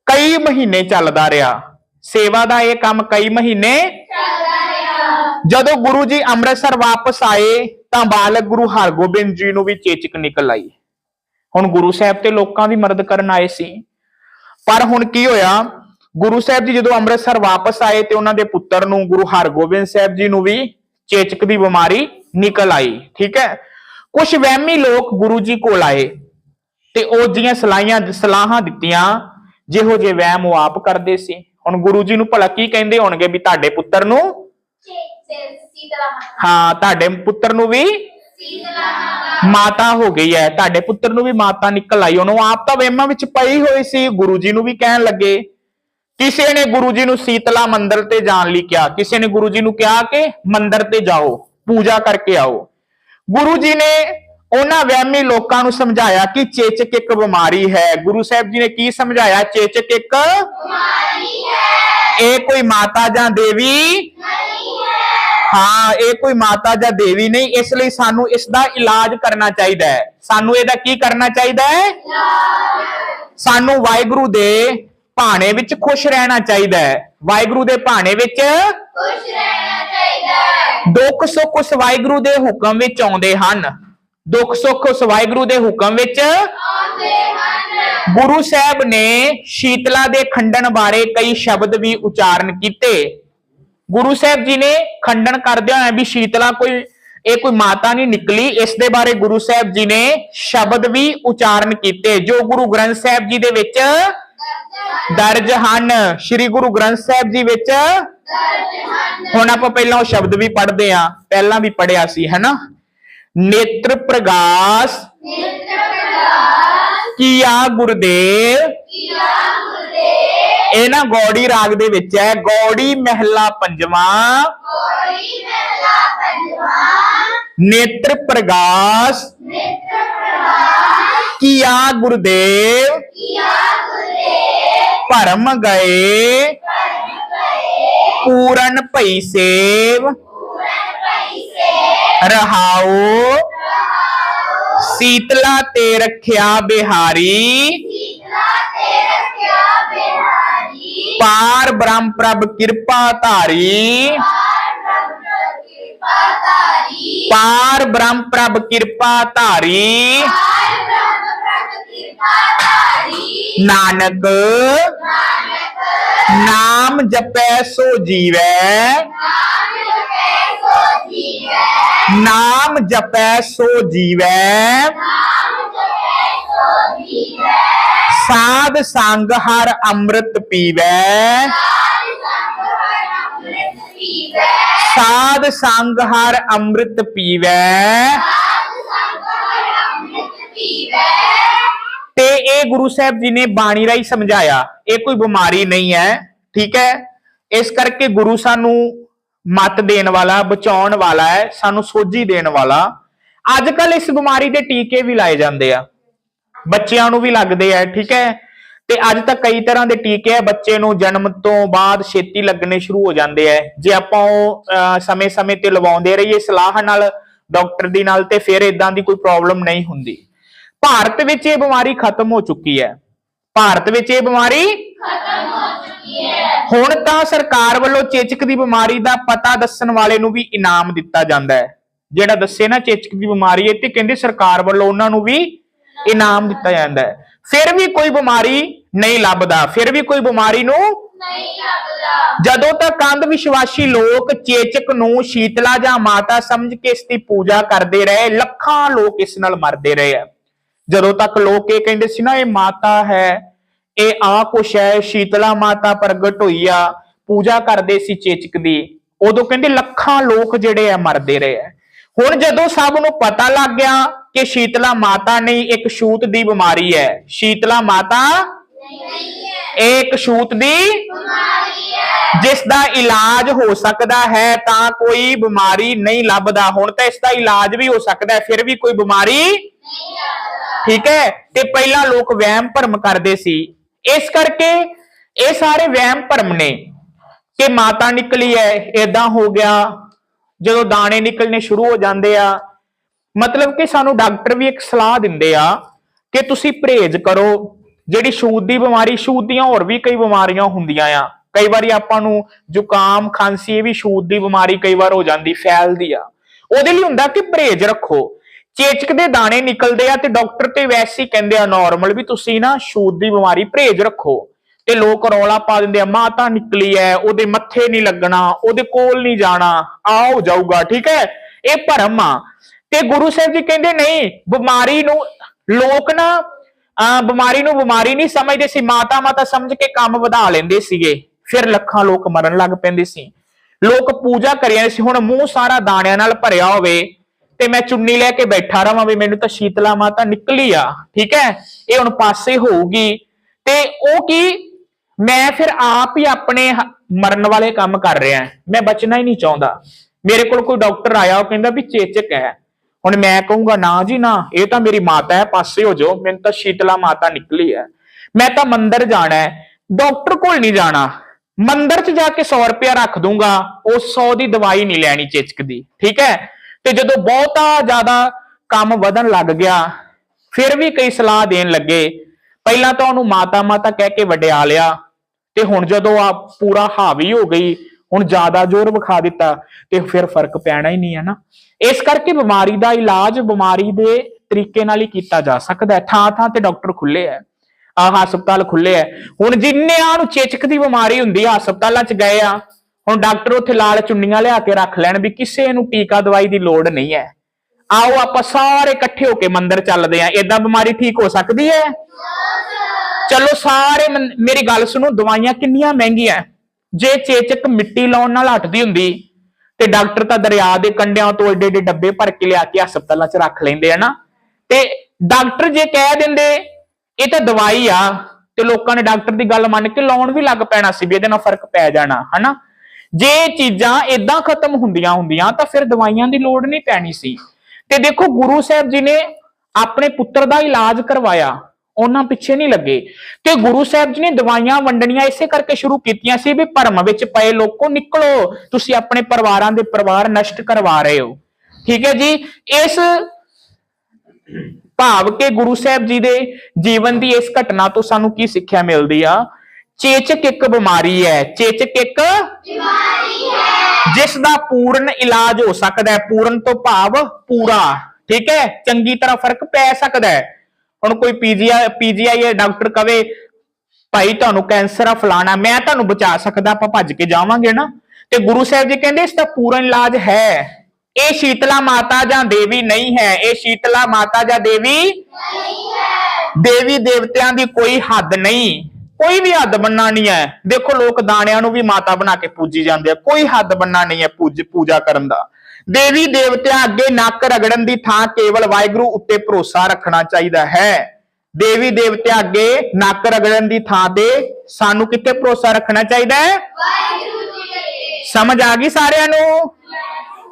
ਕਈ ਮਹੀਨੇ ਚੱਲਦਾ ਰਿਹਾ। ਸੇਵਾ ਦਾ ਇਹ ਕੰਮ ਕਈ ਮਹੀਨੇ ਜਦੋਂ ਗੁਰੂ ਜੀ ਅੰਮ੍ਰਿਤਸਰ ਵਾਪਸ ਆਏ ਤਾਂ ਬਾਲਕ ਗੁਰੂ ਹਰਗੋਬਿੰਦ ਜੀ ਨੂੰ ਵੀ ਚੇਚਕ ਨਿਕਲ ਆਈ। ਹੁਣ ਗੁਰੂ ਸਾਹਿਬ ਤੇ ਲੋਕਾਂ ਦੀ ਮਦਦ ਕਰਨ ਆਏ ਸੀ। ਪਰ ਹੁਣ ਕੀ ਹੋਇਆ? ਗੁਰੂ ਸਾਹਿਬ ਜੀ ਜਦੋਂ ਅੰਮ੍ਰਿਤਸਰ ਵਾਪਸ ਆਏ ਤੇ ਉਹਨਾਂ ਦੇ ਪੁੱਤਰ ਨੂੰ ਗੁਰੂ ਹਰਗੋਬਿੰਦ ਸਾਹਿਬ ਜੀ ਨੂੰ ਵੀ ਚੇਚਕ ਦੀ ਬਿਮਾਰੀ ਨਿਕਲ ਆਈ, ਠੀਕ ਹੈ? ਕੁਝ ਵਹਿਮੀ ਲੋਕ ਗੁਰੂ ਜੀ ਕੋਲ ਆਏ ਤੇ ਉਹ ਜੀਆਂ ਸਲਾਈਆਂ, ਸਲਾਹਾਂ ਦਿੱਤੀਆਂ, ਜਿਹੋ ਜੇ ਵਹਿਮ ਉਹ ਆਪ ਕਰਦੇ ਸੀ। ਹੁਣ ਗੁਰੂ ਜੀ ਨੂੰ ਭਲਾ ਕੀ ਕਹਿੰਦੇ ਹੋਣਗੇ ਵੀ ਤੁਹਾਡੇ ਪੁੱਤਰ ਨੂੰ ਹਾਂ, ਤੁਹਾਡੇ ਪੁੱਤਰ ਨੂੰ ਵੀ ਮਾਤਾ ਹੋ ਗਈ ਹੈ। ਤੁਹਾਡੇ ਪੁੱਤਰ ਨੂੰ ਵੀ ਮਾਤਾ ਨਿਕਲ ਆਈ। ਉਹਨੂੰ ਆਪ ਤਾਂ ਵਹਿਮਾਂ ਵਿੱਚ ਪਈ ਹੋਈ ਸੀ। ਗੁਰੂ ਜੀ ਨੂੰ ਵੀ ਕਹਿਣ ਲੱਗੇ। ਕਿਸੇ ਨੇ ਗੁਰੂ ਜੀ ਨੂੰ ਸੀਤਲਾ ਮੰਦਿਰ ਤੇ ਜਾਣ ਲਈ ਕਿਹਾ। ਕਿਸੇ ਨੇ ਗੁਰੂ ਜੀ ਨੂੰ ਕਿਹਾ ਕਿ ਮੰਦਿਰ ਤੇ ਜਾਓ, ਪੂਜਾ ਕਰਕੇ ਆਓ। ਗੁਰੂ ਜੀ ਨੇ ਉਹਨਾਂ ਵਹਿਮੀ ਲੋਕਾਂ ਨੂੰ ਸਮਝਾਇਆ ਕਿ ਚੇਚਕ ਇੱਕ ਬਿਮਾਰੀ ਹੈ। ਗੁਰੂ ਸਾਹਿਬ ਜੀ ਨੇ ਕੀ ਸਮਝਾਇਆ? ਚੇਚਕ ਇੱਕ ਬਿਮਾਰੀ ਹੈ। ਇਹ ਕੋਈ ਮਾਤਾ ਜਾਂ ਦੇਵੀ ਹਾਂ ਇਹ ਕੋਈ ਮਾਤਾ ਜਾਂ ਦੇਵੀ ਨਹੀਂ ਇਸ ਲਈ ਸਾਨੂੰ ਇਸ ਦਾ ਇਲਾਜ ਕਰਨਾ ਚਾਹੀਦਾ ਹੈ। ਸਾਨੂੰ ਇਹਦਾ ਕੀ ਕਰਨਾ ਚਾਹੀਦਾ ਹੈ? ਸਾਨੂੰ ਵਾਹਿਗੁਰੂ ਦੇ ਭਾਣੇ ਵਿੱਚ ਖੁਸ਼ ਰਹਿਣਾ ਚਾਹੀਦਾ ਹੈ। ਵਾਹਿਗੁਰੂ ਦੇ ਭਾਣੇ ਵਿੱਚ ਦੁੱਖ ਸੁੱਖ ਉਸ ਵਾਹਿਗੁਰੂ ਦੇ ਹੁਕਮ ਵਿੱਚ ਆਉਂਦੇ ਹਨ। ਦੁੱਖ ਸੁੱਖ ਉਸ ਵਾਹਿਗੁਰੂ ਦੇ ਹੁਕਮ ਵਿੱਚ ਗੁਰੂ ਸਾਹਿਬ ਨੇ ਸ਼ੀਤਲਾ ਦੇ ਖੰਡਨ ਬਾਰੇ ਕਈ ਸ਼ਬਦ ਵੀ ਉਚਾਰਨ ਕੀਤੇ। ਗੁਰੂ ਸਾਹਿਬ ਜੀ ਨੇ ਖੰਡਨ ਕਰਦਿਆਂ ਹੋਇਆ ਵੀ ਸ਼ੀਤਲਾ ਕੋਈ ਇਹ ਕੋਈ ਮਾਤਾ ਨਹੀਂ ਨਿਕਲੀ ਇਸ ਦੇ ਬਾਰੇ ਗੁਰੂ ਸਾਹਿਬ ਜੀ ਨੇ ਸ਼ਬਦ ਵੀ ਉਚਾਰਨ ਕੀਤੇ ਜੋ ਗੁਰੂ ਗ੍ਰੰਥ ਸਾਹਿਬ ਜੀ ਦੇ ਵਿੱਚ ਦਰਜ ਹਨ। ਸ੍ਰੀ ਗੁਰੂ ਗ੍ਰੰਥ ਸਾਹਿਬ ਜੀ ਵਿੱਚ ਹੁਣ ਆਪਾਂ ਪਹਿਲਾਂ ਉਹ ਸ਼ਬਦ ਵੀ ਪੜ੍ਹਦੇ ਆ ਪਹਿਲਾਂ ਵੀ ਪੜਿਆ ਸੀ ਹੈਨਾ? ਨੇਤਰ ਪ੍ਰਗਾਸ ਕੀਆ ਗੁਰਦੇਵ ਇਹ ਨਾ ਗੌੜੀ ਰਾਗ ਦੇ ਵਿੱਚ ਹੈ। ਗੌੜੀ ਮਹਿਲਾ ਪੰਜਵਾਂ। ਨੇਤਰ ਪ੍ਰਗਾਸ। ਕੀਆ ਗੁਰਦੇਵ। ਭਰਮ ਗਏ। ਪੂਰਨ ਭਈ ਸੇਵ। ਰਹਾਉ। ਸੀਤਲਾ ਤੇ ਰੱਖਿਆ ਬਿਹਾਰੀ। ਬ੍ਰਹਮ ਪ੍ਰਭ ਕਿਰਪਾ ਧਾਰੀ। ਪਾਰ ਬ੍ਰਹਮ ਪ੍ਰਭ ਕਿਰਪਾ ਧਾਰੀ। ਨਾਨਕ, ਨਾਮ ਜਪੈ ਸੋ ਜੀਵੈ। ਨਾਮ ਜਪੈ ਸੋ ਜੀਵੈ। ਸਾਧ ਸੰਗ ਹਰ ਅੰਮ੍ਰਿਤ ਪੀਵੈ। ਸਾਧ ਸੰਗ ਹਰ ਅੰਮ੍ਰਿਤ ਪੀਵੈ। ਤੇ ਇਹ ਗੁਰੂ ਸਾਹਿਬ ਜੀ ਨੇ ਬਾਣੀ ਰਾਹੀਂ ਸਮਝਾਇਆ, ਇਹ ਕੋਈ ਬਿਮਾਰੀ ਨਹੀਂ ਹੈ, ਠੀਕ ਹੈ? ਇਸ ਕਰਕੇ ਗੁਰੂ ਸਾਨੂੰ ਮਤ ਦੇਣ ਵਾਲਾ, ਬਚਾਉਣ ਵਾਲਾ ਹੈ, ਸਾਨੂੰ ਸੋਝੀ ਦੇਣ ਵਾਲਾ। ਅੱਜ ਕੱਲ ਇਸ ਬਿਮਾਰੀ ਦੇ ਟੀਕੇ ਵੀ ਲਾਏ ਜਾਂਦੇ ਆ। ਬੱਚਿਆਂ ਨੂੰ ਵੀ ਲੱਗਦੇ ਆ, ਠੀਕ ਹੈ? ਤੇ ਅੱਜ ਤਾਂ ਕਈ ਤਰ੍ਹਾਂ ਦੇ ਟੀਕੇ ਆ, ਬੱਚੇ ਨੂੰ ਜਨਮ ਤੋਂ ਬਾਅਦ ਛੇਤੀ ਲੱਗਣੇ ਸ਼ੁਰੂ ਹੋ ਜਾਂਦੇ ਆ। ਜੇ ਆਪਾਂ ਉਹ ਸਮੇਂ-ਸਮੇਂ ਤੇ ਲਵਾਉਂਦੇ ਰਹੀਏ ਸਲਾਹ ਨਾਲ, ਡਾਕਟਰ ਦੀ ਨਾਲ ਤੇ ਫਿਰ ਇਦਾਂ ਦੀ ਕੋਈ ਪ੍ਰੋਬਲਮ ਨਹੀਂ ਹੁੰਦੀ। ਭਾਰਤ ਵਿੱਚ ਇਹ ਬਿਮਾਰੀ ਖਤਮ ਹੋ ਚੁੱਕੀ ਹੈ। ਭਾਰਤ ਵਿੱਚ ਇਹ ਬਿਮਾਰੀ ਹੁਣ ਤਾਂ ਸਰਕਾਰ ਵੱਲੋਂ ਚੇਚਕ ਦੀ ਬਿਮਾਰੀ ਦਾ ਪਤਾ ਦੱਸਣ ਵਾਲੇ ਨੂੰ ਵੀ ਇਨਾਮ ਦਿੱਤਾ ਜਾਂਦਾ ਹੈ। ਜਿਹੜਾ ਦੱਸੇ ਨਾ ਚੇਚਕ ਦੀ ਬਿਮਾਰੀ ਹੈ ਤੇ ਕਹਿੰਦੇ ਸਰਕਾਰ ਵੱਲੋਂ ਉਹਨਾਂ ਨੂੰ ਵੀ ਇਨਾਮ ਦਿੱਤਾ ਜਾਂਦਾ ਹੈ। ਫਿਰ ਵੀ ਕੋਈ ਬਿਮਾਰੀ ਨਹੀਂ ਲੱਭਦਾ। ਫਿਰ ਵੀ ਕੋਈ ਬਿਮਾਰੀ ਨੂੰ ਜਦੋਂ ਤੱਕ ਅੰਧ ਵਿਸ਼ਵਾਸੀ ਲੋਕ ਚੇਚਕ ਨੂੰ ਸ਼ੀਤਲਾ ਜਾਂ ਮਾਤਾ ਸਮਝ ਕੇ ਇਸ ਦੀ ਪੂਜਾ ਕਰਦੇ ਰਹੇ ਲੱਖਾਂ ਲੋਕ ਇਸ ਨਾਲ ਮਰਦੇ ਰਹੇ ਆ। ਜਦੋਂ ਤੱਕ ਲੋਕ ਇਹ ਕਹਿੰਦੇ ਸੀ ਨਾ ਇਹ ਮਾਤਾ ਹੈ ਇਹ ਆ ਕੁਛ ਹੈ ਸ਼ੀਤਲਾ ਮਾਤਾ ਪ੍ਰਗਟ ਹੋਈ ਆ ਪੂਜਾ ਕਰਦੇ ਸੀ ਚੇਚਕ ਦੀ। ਉਦੋਂ ਕਹਿੰਦੇ ਲੱਖਾਂ ਲੋਕ ਜਿਹੜੇ ਆ ਮਰਦੇ ਰਹੇ ਆ। ਹੁਣ ਜਦੋਂ ਸਭ ਨੂੰ ਪਤਾ ਲੱਗ ਗਿਆ ਕਿ ਸ਼ੀਤਲਾ ਮਾਤਾ ਨਹੀਂ, ਇੱਕ ਛੂਤ ਦੀ ਬਿਮਾਰੀ ਹੈ। ਸ਼ੀਤਲਾ ਮਾਤਾ? ਇਹ ਇੱਕ ਛੂਤ ਦੀ ਜਿਸ ਦਾ ਇਲਾਜ ਹੋ ਸਕਦਾ ਹੈ, ਤਾਂ ਕੋਈ ਬਿਮਾਰੀ ਨਹੀਂ ਲੱਭਦਾ। ਹੁਣ ਤਾਂ ਇਸ ਦਾ ਇਲਾਜ ਵੀ ਹੋ ਸਕਦਾ ਹੈ, ਫਿਰ ਵੀ ਕੋਈ ਬਿਮਾਰੀ ਠੀਕ ਹੈ? ਤੇ ਪਹਿਲਾਂ ਲੋਕ ਵਹਿਮ ਭਰਮ ਕਰਦੇ ਸੀ। ਇਸ ਕਰਕੇ ਇਹ ਸਾਰੇ ਵਹਿਮ ਭਰਮ ਨੇ ਕਿ ਮਾਤਾ ਨਿਕਲੀ ਹੈ, ਏਦਾਂ ਹੋ ਗਿਆ। ਜਦੋਂ ਦਾਣੇ ਨਿਕਲਣੇ ਸ਼ੁਰੂ ਹੋ ਜਾਂਦੇ ਆ, ਮਤਲਬ ਕਿ ਸਾਨੂੰ ਡਾਕਟਰ ਵੀ ਇੱਕ ਸਲਾਹ ਦਿੰਦੇ ਆ ਕਿ ਤੁਸੀਂ ਪਰਹੇਜ਼ ਕਰੋ, ਜਿਹੜੀ ਛੂਤ ਦੀ ਬਿਮਾਰੀ, ਛੂਤ ਦੀਆਂ ਹੋਰ ਵੀ ਕਈ ਬਿਮਾਰੀਆਂ ਹੁੰਦੀਆਂ ਆ। ਕਈ ਵਾਰੀ ਆਪਾਂ ਨੂੰ ਜ਼ੁਕਾਮ, ਖਾਂਸੀ, ਇਹ ਵੀ ਛੂਤ ਦੀ ਬਿਮਾਰੀ ਕਈ ਵਾਰ ਹੋ ਜਾਂਦੀ, ਫੈਲਦੀ ਆ। ਉਹਦੇ ਲਈ ਹੁੰਦਾ ਕਿ ਪਰਹੇਜ਼ ਰੱਖੋ। ਚੇਚਕ ਦੇ ਦਾਣੇ ਨਿਕਲਦੇ ਆ ਤੇ ਡਾਕਟਰ ਤੇ ਵੈਸੇ ਹੀ ਕਹਿੰਦੇ ਆ ਨਾਰਮਲ ਵੀ ਤੁਸੀਂ ਨਾ ਛੂਤ ਦੀ ਬਿਮਾਰੀ ਪਰਹੇਜ਼ ਰੱਖੋ। ਤੇ ਲੋਕ ਰੌਲਾ ਪਾ ਦਿੰਦੇ ਆ, ਮਾਤਾ ਨਿਕਲੀ ਐ, ਉਹਦੇ ਮੱਥੇ ਨਹੀਂ ਲੱਗਣਾ, ਉਹਦੇ ਕੋਲ ਨਹੀਂ ਜਾਣਾ ਆ ਹੋ ਜਾਊਗਾ, ਠੀਕ ਹੈ ਇਹ ਭਰਮ ਆ। ਤੇ ਗੁਰੂ ਸਾਹਿਬ ਜੀ ਕਹਿੰਦੇ, ਨਹੀਂ, ਬਿਮਾਰੀ ਨੂੰ, ਲੋਕ ਨਾ ਬਿਮਾਰੀ ਨੂੰ ਬਿਮਾਰੀ ਨਹੀਂ ਸਮਝਦੇ ਸੀ ਮਾਤਾ ਮਾਤਾ ਸਮਝ ਕੇ ਕੰਮ ਵਧਾ ਲੈਂਦੇ ਸੀਗੇ। ਫਿਰ ਲੱਖਾਂ ਲੋਕ ਮਰਨ ਲੱਗ ਪੈਂਦੇ ਸੀ। ਲੋਕ ਪੂਜਾ ਕਰਿਆ ਸੀ, ਹੁਣ ਮੂੰਹ ਸਾਰਾ ਦਾਣਿਆਂ ਨਾਲ ਭਰਿਆ ਹੋਵੇ, ਤੇ ਮੈਂ ਚੁੰਨੀ ਲੈ ਕੇ ਬੈਠਾ ਰਵਾਂ ਵੀ ਮੈਨੂੰ ਤਾਂ ਸ਼ੀਤਲਾ ਮਾਤਾ ਨਿਕਲੀ ਆ, ਠੀਕ ਹੈ ਇਹ ਹੁਣ ਪਾਸੇ ਹੋਊਗੀ। ਤੇ ਉਹ ਕੀ ਮੈਂ ਫਿਰ ਆਪ ਹੀ ਆਪਣੇ ਮਰਨ ਵਾਲੇ ਕੰਮ ਕਰ ਰਿਹਾ ਮੈਂ ਬਚਣਾ ਹੀ ਨਹੀਂ ਚਾਹੁੰਦਾ। ਮੇਰੇ ਕੋਲ ਕੋਈ ਡਾਕਟਰ ਆਇਆ, ਉਹ ਕਹਿੰਦਾ ਵੀ ਚੇਚਕ ਹੈ। ਹੁਣ ਮੈਂ ਕਹੂੰਗਾ, ਨਾ ਜੀ, ਨਾ, ਇਹ ਤਾਂ ਮੇਰੀ ਮਾਤਾ ਹੈ, ਪਾਸੇ ਹੋ ਜਾਓ। ਮੈਨੂੰ ਤਾਂ ਸ਼ੀਤਲਾ ਮਾਤਾ ਨਿਕਲੀ ਹੈ। ਮੈਂ ਤਾਂ ਮੰਦਰ ਜਾਣਾ ਹੈ। ਡਾਕਟਰ ਕੋਲ ਨਹੀਂ ਜਾਣਾ। ਮੰਦਰ 'ਚ ਜਾ ਕੇ 100 ਰੁਪਇਆ ਰੱਖ ਦੂੰਗਾ। ਉਹ 100 ਦੀ ਦਵਾਈ ਨਹੀਂ ਲੈਣੀ ਚੇਚਕ ਦੀ। ਠੀਕ ਹੈ? ਤੇ ਜਦੋਂ ਬਹੁਤਾ ਜ਼ਿਆਦਾ ਕੰਮ ਵਧਣ ਲੱਗ ਗਿਆ, ਫਿਰ ਵੀ ਕਈ ਸਲਾਹ ਦੇਣ ਲੱਗੇ। ਪਹਿਲਾਂ ਤਾਂ ਉਹਨੂੰ ਮਾਤਾ ਮਾਤਾ ਕਹਿ ਕੇ ਵਡਿਆ ਲਿਆ। ਤੇ ਹੁਣ ਜਦੋਂ ਆ ਪੂਰਾ ਹਾਵੀ ਹੋ ਗਈ, ਹੁਣ ਜ਼ਿਆਦਾ ਜ਼ੋਰ ਵਿਖਾ ਦਿੱਤਾ, ਤੇ ਫਿਰ ਫ਼ਰਕ ਪੈਣਾ ਹੀ ਨਹੀਂ ਹੈ ਨਾ। ਇਸ ਕਰਕੇ ਬਿਮਾਰੀ ਦਾ ਇਲਾਜ ਬਿਮਾਰੀ ਦੇ ਤਰੀਕੇ ਨਾਲ ਹੀ ਕੀਤਾ ਜਾ ਸਕਦਾ ਹੈ। ਥਾਂ ਥਾਂ ਤੇ ਡਾਕਟਰ ਖੁੱਲੇ ਹੈ। ਆ ਹਸਪਤਾਲ ਖੁੱਲੇ ਹੈ। ਹੁਣ ਜਿੰਨਿਆਂ ਨੂੰ ਚੇਚਕ ਦੀ ਬਿਮਾਰੀ ਹੁੰਦੀ ਆ, ਹਸਪਤਾਲਾਂ 'ਚ ਗਏ ਆ, ਹੁਣ ਡਾਕਟਰ ਉੱਥੇ ਲਾਲ ਚੁੰਨੀਆਂ ਲਿਆ ਕੇ ਰੱਖ ਲੈਣ ਵੀ ਕਿਸੇ ਨੂੰ ਟੀਕਾ ਦਵਾਈ ਦੀ ਲੋੜ ਨਹੀਂ ਹੈ। ਆਓ ਆਪਾਂ ਸਾਰੇ ਇਕੱਠੇ ਹੋ ਕੇ ਮੰਦਿਰ ਚੱਲਦੇ ਆ ਏਦਾਂ ਬਿਮਾਰੀ ਠੀਕ ਹੋ ਸਕਦੀ ਹੈ? ਚਲੋ ਸਾਰੇ ਮਨ- ਮੇਰੀ ਗੱਲ ਸੁਣੋ, ਦਵਾਈਆਂ ਕਿੰਨੀਆਂ ਮਹਿੰਗੀਆਂ ਜੇ ਚੇਚਕ ਮਿੱਟੀ ਲਾਉਣ ਨਾਲ ਹਟਦੀ ਹੁੰਦੀ, ਤੇ ਡਾਕਟਰ ਤਾਂ ਦਰਿਆ ਦੇ ਕੰਢਿਆਂ ਤੋਂ ਏਡੇ ਏਡੇ ਡੱਬੇ ਭਰ ਕੇ ਲਿਆ ਕੇ ਹਸਪਤਾਲਾਂ 'ਚ ਰੱਖ ਲੈਂਦੇ ਆ ਨਾ। ਤੇ ਡਾਕਟਰ ਜੇ ਕਹਿ ਦਿੰਦੇ, ਇਹ ਤਾਂ ਦਵਾਈ ਆ, ਤੇ ਲੋਕਾਂ ਨੇ ਡਾਕਟਰ ਦੀ ਗੱਲ ਮੰਨ ਕੇ ਲਾਉਣ ਵੀ ਲੱਗ ਪੈਣਾ ਸੀ ਵੀ ਇਹਦੇ ਨਾਲ ਫ਼ਰਕ ਪੈ ਜਾਣਾ, ਹਨਾ। ਜੇ ਚੀਜ਼ਾਂ ਇਦਾਂ ਖਤਮ ਹੁੰਦੀਆਂ ਹੁੰਦੀਆਂ, ਤਾਂ ਫਿਰ ਦਵਾਈਆਂ ਦੀ ਲੋੜ ਨਹੀਂ ਪੈਣੀ ਸੀ। ਤੇ ਦੇਖੋ, ਗੁਰੂ ਸਾਹਿਬ ਜੀ ਨੇ ਆਪਣੇ ਪੁੱਤਰ ਦਾ ਇਲਾਜ ਕਰਵਾਇਆ। ਉਹਨਾਂ ਪਿੱਛੇ ਨਹੀਂ ਲੱਗੇ। ਤੇ ਗੁਰੂ ਸਾਹਿਬ ਜੀ ਨੇ ਦਵਾਈਆਂ, ਵੰਡਣੀਆਂ ਇਸੇ ਕਰਕੇ ਸ਼ੁਰੂ ਕੀਤੀਆਂ ਸੀ ਵੀ ਭਰਮ ਵਿੱਚ ਪਏ ਲੋਕੋ ਨਿਕਲੋ, ਤੁਸੀਂ ਆਪਣੇ ਪਰਿਵਾਰਾਂ ਦੇ ਪਰਿਵਾਰ ਨਸ਼ਟ ਕਰਵਾ ਰਹੇ ਹੋ। ਠੀਕ ਹੈ ਜੀ? ਇਸ ਭਾਵ ਕਿ ਗੁਰੂ ਸਾਹਿਬ ਜੀ ਦੇ ਜੀਵਨ ਦੀ ਇਸ ਘਟਨਾ ਤੋਂ ਸਾਨੂੰ ਕੀ ਸਿੱਖਿਆ ਮਿਲਦੀ ਆ? ਚੇਚਕ ਇੱਕ ਬਿਮਾਰੀ ਹੈ। ਚੇਚਕ ਇੱਕ ਜਿਸ ਦਾ ਪੂਰਨ ਇਲਾਜ ਹੋ ਸਕਦਾ ਹੈ। ਪੂਰਨ ਤੋਂ ਭਾਵ ਪੂਰਾ। ਠੀਕ ਹੈ? ਚੰਗੀ ਤਰ੍ਹਾਂ ਫ਼ਰਕ ਪੈ ਸਕਦਾ ਹੈ। ਹੁਣ ਕੋਈ ਪੀਜੀਆਈ ਪੀਜੀਆਈ ਡਾਕਟਰ ਕਵੇ, ਭਾਈ ਤੁਹਾਨੂੰ ਕੈਂਸਰ ਆ, ਫਲਾਣਾ, ਮੈਂ ਤੁਹਾਨੂੰ ਬਚਾ ਸਕਦਾ, ਆਪਾਂ ਭੱਜ ਕੇ ਜਾਵਾਂਗੇ ਨਾ। ਤੇ ਗੁਰੂ ਸਾਹਿਬ ਜੀ ਕਹਿੰਦੇ, ਇਸ ਦਾ ਪੂਰਨ ਇਲਾਜ ਹੈ। ਇਹ ਸ਼ੀਤਲਾ ਮਾਤਾ ਜਾਂ ਦੇਵੀ ਨਹੀਂ ਹੈ। ਇਹ ਸ਼ੀਤਲਾ ਮਾਤਾ ਜਾਂ ਦੇਵੀ ਦੇਵੀ ਦੇਵਤਿਆਂ ਦੀ ਕੋਈ ਹੱਦ ਨਹੀਂ। ਕੋਈ ਵੀ ਹੱਦ ਬੰਨਾ ਨਹੀਂ ਹੈ। ਦੇਖੋ, ਲੋਕ ਦਾਣਿਆਂ ਨੂੰ ਵੀ ਮਾਤਾ ਬਣਾ ਕੇ ਪੂਜੀ ਜਾਂਦੇ ਆ। ਕੋਈ ਹੱਦ ਬੰਨਾ ਨਹੀਂ ਹੈ ਪੂਜ, ਪੂਜਾ ਕਰਨ ਦਾ। ਦੇਵੀ ਦੇਵਤਿਆਂ ਅੱਗੇ ਨੱਕ ਰਗੜਨ ਦੀ ਥਾਂ ਕੇਵਲ ਵਾਹਿਗੁਰੂ ਉੱਤੇ ਭਰੋਸਾ ਰੱਖਣਾ ਚਾਹੀਦਾ ਹੈ। ਦੇਵੀ ਦੇਵਤਿਆਂ ਅੱਗੇ ਨੱਕ ਰਗੜਨ ਦੀ ਥਾਂ ਤੇ ਸਾਨੂੰ ਕਿੱਥੇ ਭਰੋਸਾ ਰੱਖਣਾ ਚਾਹੀਦਾ ਹੈ? ਸਮਝ ਆ ਗਈ ਸਾਰਿਆਂ ਨੂੰ?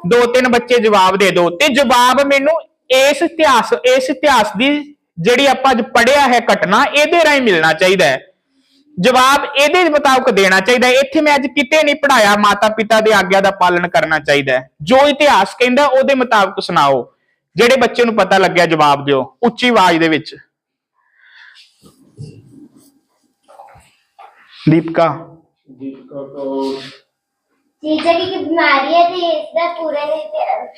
ਦੋ ਤਿੰਨ ਬੱਚੇ ਜਵਾਬ ਦੇ ਦਿਓ। ਤੇ ਜਵਾਬ ਮੈਨੂੰ ਇਸ ਇਤਿਹਾਸ ਇਸ ਇਤਿਹਾਸ ਦੀ ਜਿਹੜੀ ਆਪਾਂ ਅੱਜ ਪੜਿਆ ਹੈ ਘਟਨਾ ਇਹਦੇ ਰਾਹੀਂ ਮਿਲਣਾ ਚਾਹੀਦਾ ਹੈ। ਜਵਾਬ ਇਹਦੇ ਮੁਤਾਬਕ ਦੇਣਾ ਚਾਹੀਦਾ ਹੈ। ਇੱਥੇ ਮੈਂ ਅੱਜ ਕਿਤੇ ਨਹੀਂ ਪੜਾਇਆ ਮਾਤਾ ਪਿਤਾ ਦੇ ਆਗਿਆ ਦਾ ਪਾਲਣ ਕਰਨਾ ਚਾਹੀਦਾ ਹੈ। ਜੋ ਇਤਿਹਾਸ ਕਹਿੰਦਾ ਉਹਦੇ ਮੁਤਾਬਕ ਸੁਣਾਓ। ਜਿਹੜੇ ਬੱਚੇ ਨੂੰ ਪਤਾ ਲੱਗਿਆ ਜਵਾਬ ਦਿਓ। ਉੱਚੀ ਆਵਾਜ਼ ਦੇ ਵਿੱਚ। ਦੀਪਕਾ। ਦੀਪਕਾ ਕੌਰ। ਚੀਜ਼ਾਂ ਦੀ ਕੀ ਬਿਮਾਰੀ ਹੈ ਤੇ ਇਸ ਦਾ ਪੂਰਾ ਨਹੀਂ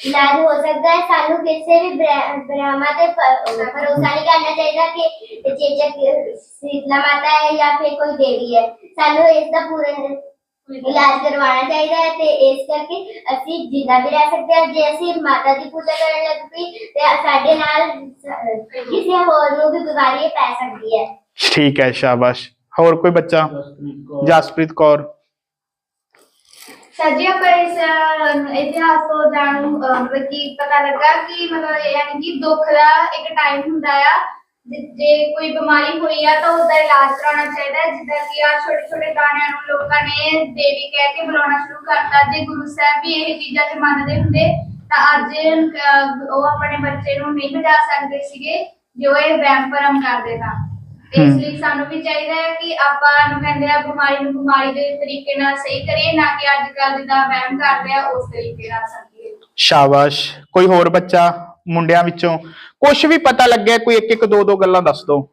ਇਲਾਜ ਹੋ ਸਕਦਾ ਹੈ ਸਾਨੂੰ ਕਿਸੇ ਵੀ ਬ੍ਰਾਹਮਾ ਤੇ ਪ- ਭਰੋਸਾ ਨਹੀਂ ਕਰਨਾ ਚਾਹੀਦਾ ਕਿ ਚੀਜ਼ਾਂ ਸ਼ੀਤਲਾ ਮਾਤਾ ਹੈ ਜਾਂ ਫਿਰ ਕੋਈ ਦੇਵੀ ਹੈ ਸਾਨੂੰ ਇਸ ਦਾ ਪੂਰਾ ਇਲਾਜ ਕਰਵਾਉਣਾ ਚਾਹੀਦਾ ਹੈ ਤੇ ਇਸ ਕਰਕੇ ਅਸੀਂ ਜਿੰਦਾ ਵੀ ਰਹਿ ਸਕਦੇ ਹਾਂ ਜੇ ਅਸੀਂ ਮਾਤਾ ਦੀ ਪੂਜਾ ਕਰਨ ਲੱਗ ਪਈ ਤੇ ਸਾਡੇ ਨਾਲ ਸ- ਕਿਸੇ ਹੋਰ ਨੂੰ ਵੀ ਬਿਮਾਰੀ ਪੈ ਸਕਦੀ ਹੈ ਠੀਕ ਹੈ ਸ਼ਾਬਾਸ਼ ਹੋਰ ਕੋਈ ਬੱਚਾ ਜਸਪ੍ਰੀਤ ਕੌਰ ਜਸਪ੍ਰੀਤ ਕੌਰ ਸਰ ਜੀ ਆਪਾਂ ਇਸ ਅਹ, ਇਤਿਹਾਸ ਤੋਂ ਜਾਣੂ ਅਹ, ਮਤਲਬ ਕਿ ਪਤਾ ਲੱਗਾ ਕਿ ਮਤਲਬ ਇਹ ਯਾਨੀ ਕਿ ਦੁੱਖ ਦਾ ਇੱਕ ਟਾਈਮ ਹੁੰਦਾ ਆ। ਜੇ ਜੇ ਕੋਈ ਬਿਮਾਰੀ ਹੋਈ ਆ ਤਾਂ ਉਹਦਾ ਇਲਾਜ ਕਰਾਉਣਾ ਚਾਹੀਦਾ ਹੈ। ਜਿੱਦਾਂ ਕਿ ਆ ਛੋਟੇ ਛੋਟੇ ਗਾਣਿਆਂ ਨੂੰ ਲੋਕਾਂ ਨੇ ਦੇਵੀ ਕਹਿ ਕੇ ਬੁਲਾਉਣਾ ਸ਼ੁਰੂ ਕਰਤਾ। ਜੇ ਗੁਰੂ ਸਾਹਿਬ ਵੀ ਇਹ ਚੀਜ਼ਾਂ 'ਚ ਮੰਨਦੇ ਹੁੰਦੇ ਤਾਂ ਅੱਜ ਅਹ, ਉਹ ਆਪਣੇ ਬੱਚੇ ਨੂੰ ਨਹੀਂ ਬਚਾ ਸਕਦੇ ਸੀਗੇ ਜੋ ਇਹ ਵਹਿਮ ਭਰਮ ਕਰਦੇ ਤਾਂ ਇਸ। ਲਈ ਸਾਨੂੰ ਵੀ ਚਾਹੀਦਾ ਹੈ ਕਿ ਆਪਾਂ ਨੂੰ ਕਹਿੰਦੇ ਆ ਬਿਮਾਰੀ ਨੂੰ ਬਿਮਾਰੀ ਦੇ ਤਰੀਕੇ ਨਾਲ ਸਹੀ ਕਰੀਏ ਨਾ ਕਿ ਅੱਜ ਕੱਲ੍ਹ ਜਿੱਦਾਂ ਵਹਿਮ ਕਰਦੇ ਆ ਉਸ ਤਰੀਕੇ ਨਾਲ ਸਮਝੀਏ। ਸ਼ਾਬਾਸ਼। ਕੋਈ ਹੋਰ ਬੱਚਾ ਮੁੰਡਿਆਂ ਵਿੱਚੋਂ? ਕੁਝ ਵੀ ਪਤਾ ਲੱਗਿਆ ਕੋਈ ਇੱਕ ਇੱਕ ਦੋ ਦੋ ਗੱਲਾਂ ਦੱਸ ਦਿਓ।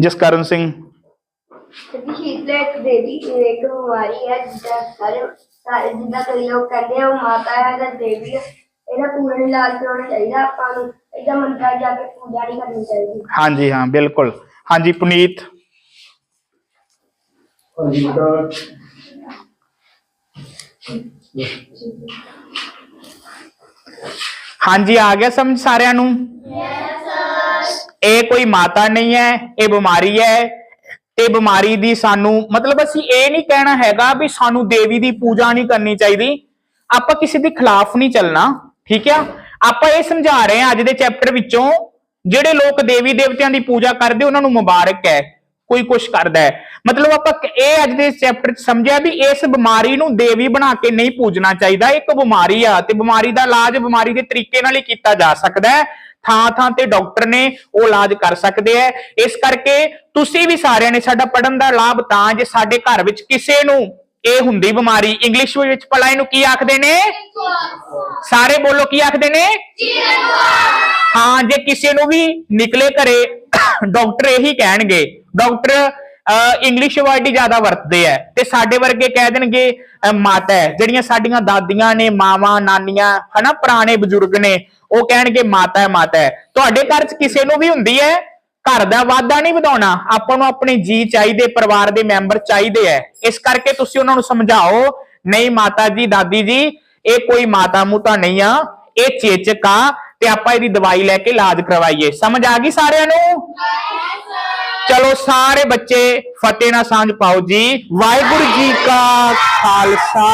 ਜਸਕਰਨ ਸਿੰਘ। ਕਿਉਂਕਿ ਸ਼ੀਤਲਾ ਇੱਕ ਦੇਵੀ ਇੱਕ ਬਿਮਾਰੀ ਹੈ ਜਿੱਦਾਂ ਸਾਰੇ ਸਾਰੇ ਜਿੱਦਾਂ ਕਈ ਲੋਕ ਕਹਿੰਦੇ ਆ ਉਹ ਮਾਤਾ ਹੈ ਜਾਂ ਦੇਵੀ ਹੈ। ਇਹਦਾ ਪੂਰਨ ਇਲਾਜ ਕਰਾਉਣਾ ਚਾਹੀਦਾ ਆਪਾਂ ਨੂੰ ਇਹਦਾ ਮੰਤਰ ਜਾ ਕੇ ਪੂਜਾ ਨਹੀਂ ਕਰਨੀ ਚਾਹੀਦੀ। ਹਾਂਜੀ ਹਾਂ ਬਿਲਕੁਲ। ਹਾਂਜੀ ਪੁਨੀਤ। ਹਾਂਜੀ ਆ ਗਿਆ ਸਮਝ ਸਾਰਿਆਂ ਨੂੰ? ਇਹ ਕੋਈ ਮਾਤਾ ਨਹੀਂ ਹੈ ਇਹ ਬਿਮਾਰੀ ਹੈ। ਤੇ ਬਿਮਾਰੀ ਦੀ ਸਾਨੂੰ ਮਤਲਬ ਅਸੀਂ ਇਹ ਨਹੀਂ ਕਹਿਣਾ ਹੈਗਾ ਵੀ ਸਾਨੂੰ ਦੇਵੀ ਦੀ ਪੂਜਾ ਨਹੀਂ ਕਰਨੀ ਚਾਹੀਦੀ। ਆਪਾਂ ਕਿਸੇ ਦੇ ਖਿਲਾਫ ਨਹੀਂ ਚੱਲਣਾ। ਠੀਕ ਆ? ਆਪਾਂ ਇਹ ਸਮਝਾ ਰਹੇ ਹਾਂ ਅੱਜ ਦੇ ਚੈਪਟਰ ਵਿੱਚੋਂ, ਜਿਹੜੇ ਲੋਕ ਦੇਵੀ ਦੇਵਤਿਆਂ ਦੀ ਪੂਜਾ ਕਰਦੇ, ਉਹਨਾਂ ਨੂੰ ਮੁਬਾਰਕ ਹੈ। ਕੋਈ ਕੁਛ ਕਰਦਾ ਹੈ। ਮਤਲਬ ਆਪਾਂ ਇਹ ਅੱਜ ਦੇ ਚੈਪਟਰ ਚ ਸਮਝਿਆ ਵੀ ਇਸ ਬਿਮਾਰੀ ਨੂੰ ਦੇਵੀ ਬਣਾ ਕੇ ਨਹੀਂ ਪੂਜਣਾ ਚਾਹੀਦਾ। ਇੱਕ ਬਿਮਾਰੀ ਆ ਤੇ ਬਿਮਾਰੀ ਦਾ ਇਲਾਜ ਬਿਮਾਰੀ ਦੇ ਤਰੀਕੇ ਨਾਲ ਹੀ ਕੀਤਾ ਜਾ ਸਕਦਾ ਹੈ। ਥਾਂ ਥਾਂ ਤੇ ਡਾਕਟਰ ਨੇ ਉਹ ਇਲਾਜ ਕਰ ਸਕਦੇ ਆ ਇਸ ਕਰਕੇ ਤੁਸੀਂ ਵੀ ਸਾਰਿਆਂ ਨੇ ਸਾਡਾ ਪੜਨ ਦਾ ਲਾਭ ਤਾਂ ਜੇ ਸਾਡੇ ਘਰ ਵਿੱਚ ਕਿਸੇ ਨੂੰ ਇਹ ਹੁੰਦੀ ਬਿਮਾਰੀ। ਇੰਗਲਿਸ਼ ਵਿੱਚ ਭਲਾ ਨੂੰ ਕੀ ਆਖਦੇ ਨੇ? ਸਾਰੇ ਬੋਲੋ ਕੀ ਆਖਦੇ ਨੇ? ਹਾਂ, ਜੇ ਕਿਸੇ ਨੂੰ ਵੀ ਨਿਕਲੇ ਘਰੇ, ਡਾਕਟਰ ਇਹੀ ਕਹਿਣਗੇ। ਡਾਕਟਰ ਇੰਗਲਿਸ਼ ਵਰਡ ਹੀ ਜ਼ਿਆਦਾ ਵਰਤਦੇ ਆ ਤੇ ਸਾਡੇ ਵਰਗੇ ਕਹਿ ਦੇਣਗੇ ਮਾਤਾ ਜਿਹੜੀਆਂ ਸਾਡੀਆਂ ਦਾਦੀਆਂ ਨੇ, ਮਾਵਾਂ, ਨਾਨੀਆਂ, ਹਨਾ, ਪੁਰਾਣੇ ਬਜ਼ੁਰਗ ਨੇ, ਉਹ ਕਹਿਣਗੇ ਮਾਤਾ ਹੈ ਮਾਤਾ ਹੈ ਤੁਹਾਡੇ ਘਰ 'ਚ ਕਿਸੇ ਨੂੰ ਵੀ ਹੁੰਦੀ ਹੈ ਘਰ ਦਾ ਵਾਧਾ ਨਹੀਂ ਵਧਾਉਣਾ, ਆਪਾਂ ਨੂੰ ਆਪਣੇ ਜੀ ਚਾਹੀਦੇ, ਪਰਿਵਾਰ ਦੇ ਮੈਂਬਰ ਚਾਹੀਦੇ ਐ। ਇਸ ਕਰਕੇ ਤੁਸੀਂ ਉਹਨਾਂ ਨੂੰ ਸਮਝਾਓ, ਨਹੀਂ ਮਾਤਾ ਜੀ, ਦਾਦੀ ਜੀ, ਇਹ ਕੋਈ ਮਾਤਾ ਮੂਤਾ ਨਹੀਂ ਆ, ਇਹ ਚੇਚਕ ਆ ਤੇ ਆਪਾਂ ਇਹਦੀ ਦਵਾਈ ਲੈ ਕੇ ਇਲਾਜ ਕਰਵਾਈਏ। ਸਮਝ ਆ ਗਈ ਸਾਰਿਆਂ ਨੂੰ? ਚਲੋ ਸਾਰੇ ਬੱਚੇ ਫਤਿਹ ਨਾਲ ਸਾਂਝ ਪਾਓ ਜੀ। ਵਾਹਿਗੁਰੂ ਜੀ ਕਾ ਖਾਲਸਾ,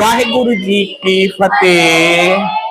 ਵਾਹਿਗੁਰੂ ਜੀ ਕੀ ਫਤਿਹ।